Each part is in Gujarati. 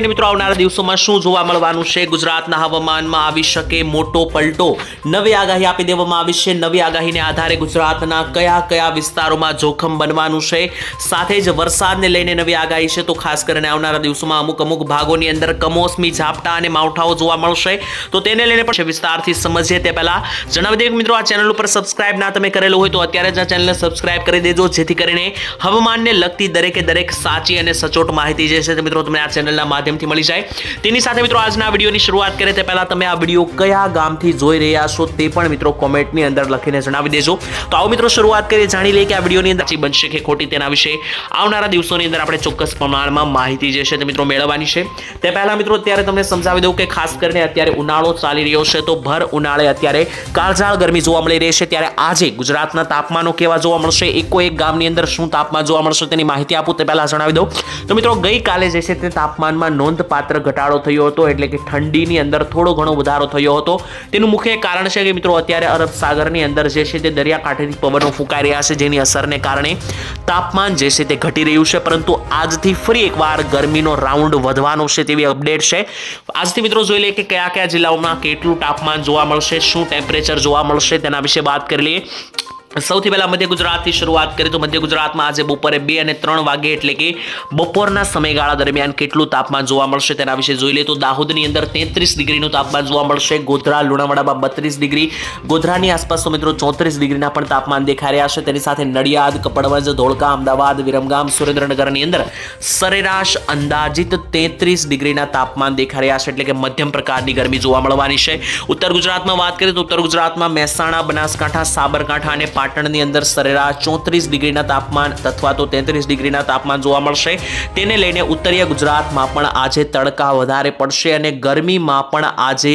મિત્રો, આવનારા દિવસોમાં શું જોવા મળવાનું છે? ગુજરાતના હવામાનમાં આવી શકે મોટો પલટો? નવી આગાહી આપી દેવામાં આવી છે. નવી આગાહીને આધારે ગુજરાતના કયા કયા વિસ્તારોમાં જોખમ બનવાનું છે? સાથે જ વરસાદને લઈને નવી આગાહી છે, તો ખાસ કરીને આવનારા દિવસોમાં અમુક અમુક ભાગોની અંદર કમોસમી, ઝાપટા અને માવઠાઓ જોવા મળશે. તો તેને લઈને પણ વિસ્તારથી સમજીએ તે પહેલા. જણાવી દઈએ મિત્રો, આ ચેનલ ઉપર સબસ્ક્રાઇબ ના તમે કરેલું હોય તો અત્યારે જ આ ચેનલને સબસ્ક્રાઇબ કરી દેજો, જેથી કરીને હવામાનને લગતી દરેકે દરેક સાચી અને સચોટ માહિતી જે છે તે મિત્રો, તમને આ ચેનલના માધ્યમથી મળી જાય. તેની સાથે મિત્રો આજના વિડીયોની શરૂઆત કરીએ તે પહેલાં તમે આ વીડિયો કયા ગામથી જોઈ રહ્યા છો તે પણ મિત્રો કોમેન્ટની અંદર લખીને જણાવી દેજો. તો આવો મિત્રો શરૂઆત કરીએ, જાણી લઈએ કે આ વિડીયોની અંદર બનશે કે ખોટી તેના વિશે. આવનારા દિવસોની અંદર આપણે ચોક્કસ પ્રમાણમાં માહિતી જે છે તે મિત્રો મેળવવાની છે. તે પહેલા મિત્રો અત્યારે તમને સમજાવી દઉં કે ખાસ કરીને અત્યારે ઉનાળો ચાલી રહ્યો છે તો ભર ઉનાળે અત્યારે કાળઝાળ ગરમી જોવા મળી રહી છે. ત્યારે આજે ગુજરાતના તાપમાનો કેવા જોવા મળશે? એકો એક ગામની અંદર શું તાપમાન જોવા મળશે તેની માહિતી આપું તે પહેલાં જણાવી દઉં. તો મિત્રો ગઈકાલે જે છે તે તાપમાનમાં નોંધપાત્ર ઘટાડો થયો હતો એટલે કે ઠંડીની અંદર થોડો ઘણો વધારો થયો હતો. તેનું મુખ્ય કારણ છે કે મિત્રો અત્યારે અરબ સાગરની અંદર જે છે તે દરિયાકાંઠેથી પવનો ફૂંકાઈ રહ્યા છે, જેની અસરને કારણે તાપમાન જે છે તે ઘટી રહ્યું છે. પરંતુ આજથી ફરી એકવાર ગરમીનો રાઉન્ડ વધવાનો છે તેવી અપડેટ છે. આજથી મિત્રો જોઈ લઈએ કે કયા કયા જિલ્લાઓમાં કેટલું તાપમાન જોવા મળશે, શું ટેમ્પરેચર જોવા મળશે તેના વિશે વાત કરી લઈએ. સૌથી પહેલાં મધ્ય ગુજરાતથી શરૂઆત કરીએ તો મધ્ય ગુજરાતમાં આજે બપોરે બે અને ત્રણ વાગે એટલે કે બપોરના સમયગાળા દરમિયાન કેટલું તાપમાન જોવા મળશે તેના વિશે જોઈ લઈએ તો દાહોદની અંદર તેત્રીસ ડિગ્રીનું તાપમાન જોવા મળશે, ગોધરા, લુણાવાડામાં બત્રીસ ડિગ્રી, ગોધરાની આસપાસ તો મિત્રો ચોત્રીસ ડિગ્રીના પણ તાપમાન દેખાઈ રહ્યા છે. તેની સાથે નડિયાદ, કપડવંજ, ધોળકા, અમદાવાદ, વિરમગામ, સુરેન્દ્રનગરની અંદર સરેરાશ અંદાજિત તેત્રીસ ડિગ્રીના તાપમાન દેખાઈ રહ્યા છે એટલે કે મધ્યમ પ્રકારની ગરમી જોવા મળવાની છે. ઉત્તર ગુજરાતમાં વાત કરીએ તો ઉત્તર ગુજરાતમાં મહેસાણા, બનાસકાંઠા, સાબરકાંઠા અને પાટણની અંદર સરેરાશ ચોત્રીસ ડિગ્રીના તાપમાન અથવા તો તેત્રીસ ડિગ્રીના તાપમાન જોવા મળશે. તેને લઈને ઉત્તરીય ગુજરાતમાં પણ આજે તડકા વધારે પડશે અને ગરમીમાં પણ આજે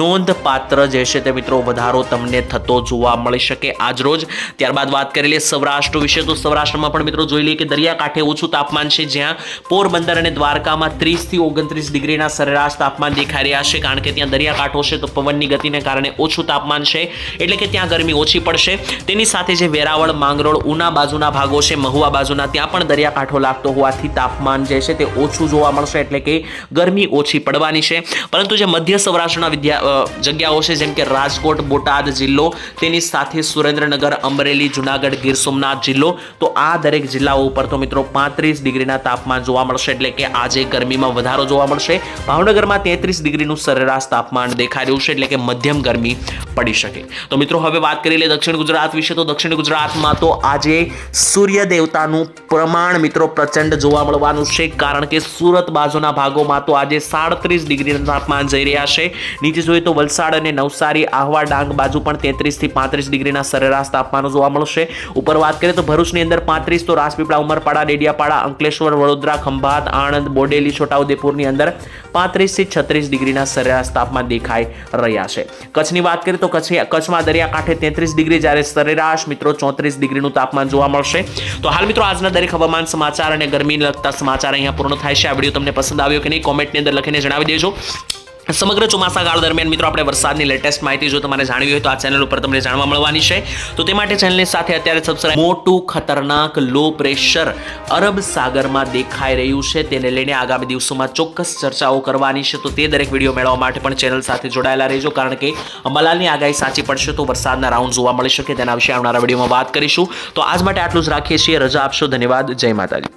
નોંધપાત્ર જે છે તે મિત્રો વધારો તમને થતો જોવા મળી શકે આજરોજ ત્યારબાદ વાત કરી લઈએ સૌરાષ્ટ્ર વિશે, તો સૌરાષ્ટ્રમાં પણ મિત્રો જોઈ લઈએ કે દરિયાકાંઠે ઓછું તાપમાન છે, જ્યાં પોરબંદર અને દ્વારકામાં ત્રીસથી ઓગણત્રીસ ડિગ્રીના સરેરાશ તાપમાન દેખાઈ રહ્યા છે, કારણ કે ત્યાં દરિયાકાંઠો છે, તો પવનની ગતિને કારણે ઓછું તાપમાન છે, એટલે કે ત્યાં ગરમી ઓછી પડશે. તેની સાથે જે વેરાવળ, માંગરોળ, ઉના બાજુના ભાગો છે, મહુવા બાજુના, ત્યાં પણ દરિયાકાંઠો લાગતો હોવાથી તાપમાન જે છે તે ઓછું જોવા મળશે, એટલે કે ગરમી ઓછી પડવાની છે. પરંતુ જે મધ્ય સૌરાષ્ટ્રના વિદ્યા જગ્યાઓ છે, જેમ કે રાજકોટ, બોટાદ જિલ્લો, તેની સાથે સુરેન્દ્રનગર, અમરેલી, જુનાગઢ, ગીર સોમનાથ જિલ્લો, તો આ દરેક જિલ્લાઓ ઉપર તો મિત્રો પાંત્રીસ ડિગ્રીના તાપમાન જોવા મળશે, એટલે કે આજે ગરમીમાં વધારો જોવા મળશે. ભાવનગરમાં તેત્રીસ ડિગ્રીનું સરેરાશ તાપમાન દેખાઈ રહ્યું છે, એટલે કે મધ્યમ ગરમી પડી શકે. તો મિત્રો, હવે વાત કરી લે દક્ષિણ ગુજરાત વિશે તો દક્ષિણ ગુજરાતમાં તો આજે સૂર્ય દેવતાનું પ્રમાણ મિત્રો પ્રચંડ જોવા મળવાનું છે. કારણ કે સુરત બાજુના ભાગોમાં તો આજે સાડત્રીસ ડિગ્રીના તાપમાન જઈ રહ્યા છે. નીચે જોઈએ તો વલસાડ અને નવસારી, આહવા, ડાંગ બાજુ પણ તેત્રીસથી પાંત્રીસ ડિગ્રીના સરેરાશ તાપમાનો જોવા મળશે. ઉપર વાત કરીએ તો ભરૂચની અંદર પાંત્રીસ તો રાજપીપળા ઉમરપાડા, ડેડિયાપાડા, અંકલેશ્વર, વડોદરા, ખંભાત, આણંદ, બોડેલી, છોટાઉદેપુરની અંદર પાંત્રીસથી છત્રીસ ડિગ્રીના સરેરાશ તાપમાન દેખાઈ રહ્યા છે. કચ્છની વાત કરીએ તો કચ્છ કચ્છમાં દરિયાકાંઠે તેત્રીસ ડિગ્રી જ્યારે સરેરાશ, મિત્રો ચોત્રીસ ડિગ્રીનું તાપમાન જોવા મળશે. તો હાલ મિત્રો આજના દરેક હવામાન સમાચાર અને ગરમીને લગતા સમાચાર અહીંયા પૂર્ણ થાય છે. આ વીડિયો તમને પસંદ આવ્યો કે નહીં, કોમેન્ટની અંદર લખીને જણાવી દેજો. સમગ્ર ચોમાસા કાળ દરમિયાન મિત્રો આપણે વરસાદની લેટેસ્ટ માહિતી જો તમારે જાણવી હોય તો આ ચેનલ ઉપર તમને જાણવા મળવાની છે. તો તે માટે ચેનલની સાથે અત્યારે સબસ્ક્રાઇબ મોટું ખતરનાક લો પ્રેશર અરબ સાગરમાં દેખાઈ રહ્યું છે. તેને લઈને આગામી દિવસોમાં ચોક્કસ ચર્ચાઓ કરવાની છે. તો તે દરેક વીડિયો મેળવવા માટે પણ ચેનલ સાથે જોડાયેલા રહેજો. કારણ કે અંબાલાલની આગાહી સાચી પડશે તો વરસાદના રાઉન્ડ જોવા મળી શકે. તેના વિશે આવનારા વિડીયોમાં વાત કરીશું. તો આજ માટે આટલું જ રાખીએ છીએ. રજા આપશો. ધન્યવાદ. જય માતાજી.